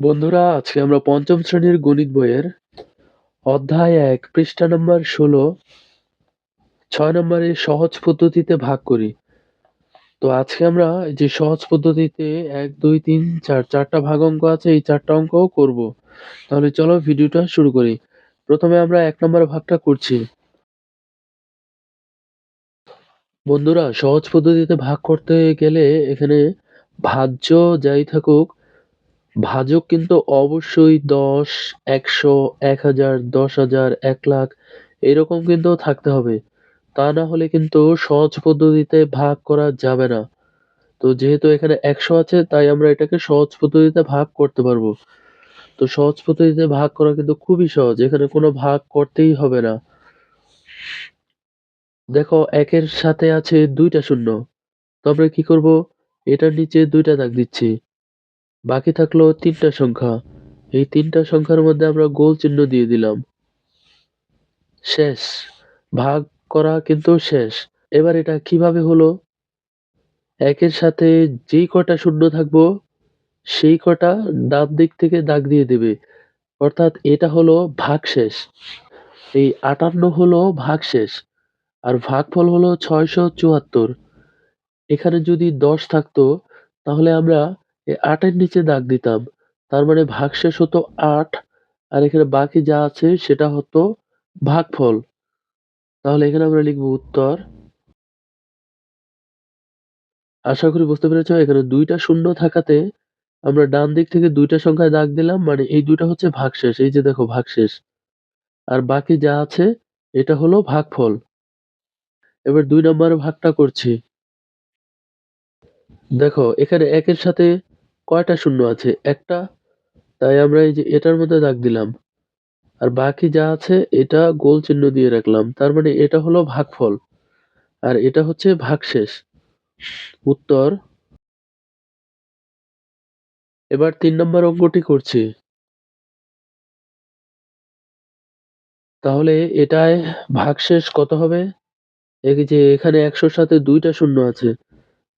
বন্ধুরা, আজকে আমরা পঞ্চম শ্রেণির গণিত বইয়ের অধ্যায় এক, পৃষ্ঠা নম্বর ষোলো, ছয় নম্বরে সহজ পদ্ধতিতে ভাগ করি। তো আজকে আমরা যে সহজ পদ্ধতিতে এক, দুই, তিন, চার, চারটা ভাগ অঙ্ক আছে, এই চারটা অঙ্কও করব। তাহলে চলো ভিডিওটা শুরু করি। প্রথমে আমরা এক নম্বর ভাগটা করছি। বন্ধুরা, সহজ পদ্ধতিতে ভাগ করতে গেলে এখানে ভাজ্য যাই থাকুক ভাজক কিন্তু অবশ্যই দশ, একশো, এক হাজার, দশ হাজার, এক লাখ এরকম কিন্তু থাকতে হবে। তা না হলে কিন্তু সহজ পদ্ধতিতে ভাগ করা যাবে না। তো যেহেতু এখানে একশো আছে, তাই আমরা এটাকে সহজ পদ্ধতিতে ভাগ করতে পারব। তো সহজ পদ্ধতিতে ভাগ করা কিন্তু খুবই সহজ, এখানে কোনো ভাগ করতেই হবে না। দেখো, একের সাথে আছে দুইটা শূন্য। তো আমরা কি করব? এটার নিচে দুইটা দাগ দিচ্ছি। বাকি থাকল তিনটা সংখ্যা। এই তিনটা সংখ্যার মধ্যে আমরা গোল চিহ্ন দিয়ে দিলাম। শেষ। ভাগ করা কিন্তু শেষ। এবার এটা কীভাবে হলো? একের সাথে যেই কটা শূন্য থাকব, সেই কটা ডান দিক থেকে দাগ দিয়ে দেবে। অর্থাৎ এটা হলো ভাগশেষ এই আটান্ন হলো ভাগশেষ আর ভাগফল হলো ছয়শো চুয়াত্তর। এখানে যদি দশ থাকতো, তাহলে আমরা এই আটের নিচে দাগ দিতাম। তার মানে ভাগশেষ হতো আট, আর এখানে বাকি যা আছে সেটা হতো ভাগফল। তাহলে এখানে আমরা লিখব উত্তর। আশা করি বুঝতে পেরেছ, এখানে দুইটা শূন্য থাকাতে আমরা ডান দিক থেকে দুইটা সংখ্যায় দাগ দিলাম মানে এই দুইটা হচ্ছে ভাগশেষ এই যে দেখো ভাগশেষ আর বাকি যা আছে, এটা হলো ভাগফল। এবার দুই নম্বর ভাগটা করছি। দেখো, এখানে একের সাথে কয়টা শূন্য আছে? একটা। তাই আমরা এই যে এটার মধ্যে দাগ দিলাম। আর বাকি যা আছে, এটা গোল চিহ্ন দিয়ে রাখলাম। তার মানে এটা হলো ভাগফল। আর এটা হচ্ছে ভাগশেষ। উত্তর। এবার তিন নম্বর অঙ্কটি করছি। তাহলে এটায় ভাগশেষ কত হবে? এই যে এখানে একশোর সাথে দুইটা শূন্য আছে।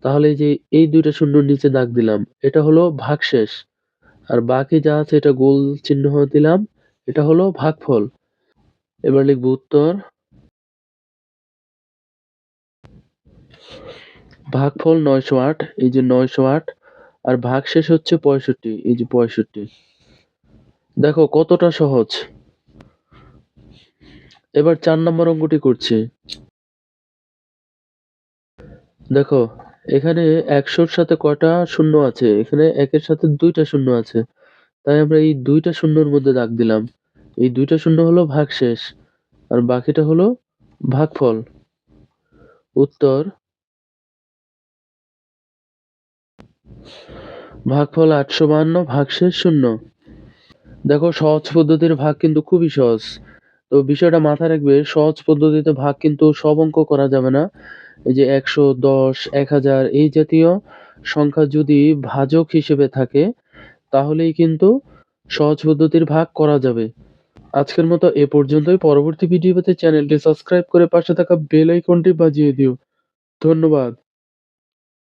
তাহলে যে এই দুইটা শূন্যর নিচে দাগ দিলাম, এটা হলো ভাগশেষ। আর বাকি যা আছে এটা গোল চিহ্ন দিলাম, এটা হলো ভাগফল। এবার লিখব উত্তর। ভাগফল নয়শো আট, এই যে নয়শো আট, আর ভাগশেষ হচ্ছে পঁয়ষট্টি, এই যে পঁয়ষট্টি। দেখো কতটা সহজ। এবার চার নম্বর অঙ্কটি করছি। দেখো এখানে একশোর সাথে কটা শূন্য আছে, এখানে একের সাথে দুইটা শূন্য আছে। তাই আমরা এই দুইটা শূন্যর মধ্যে দাগ দিলাম। এই দুইটা শূন্য হলো ভাগশেষ, আর বাকিটা হলো ভাগফল। উত্তর, ভাগফল আটশো বাহান্ন, ভাগশেষ শূন্য। দেখো, সহজ পদ্ধতির ভাগ কিন্তু খুবই সহজ। তো বিষয়টা মাথায় রাখবে, সহজ পদ্ধতিতে ভাগ কিন্তু সব অঙ্ক করা যাবে না। এই যে একশো দশ, এক হাজার, এই জাতীয় সংখ্যা যদি ভাজক হিসেবে থাকে, তাহলেই কিন্তু সহজ পদ্ধতির ভাগ করা যাবে। আজকের মতো এ পর্যন্তই। পরবর্তী ভিডিওতে চ্যানেলটি সাবস্ক্রাইব করে পাশে থাকা বেল আইকনটি বাজিয়ে দিও। ধন্যবাদ।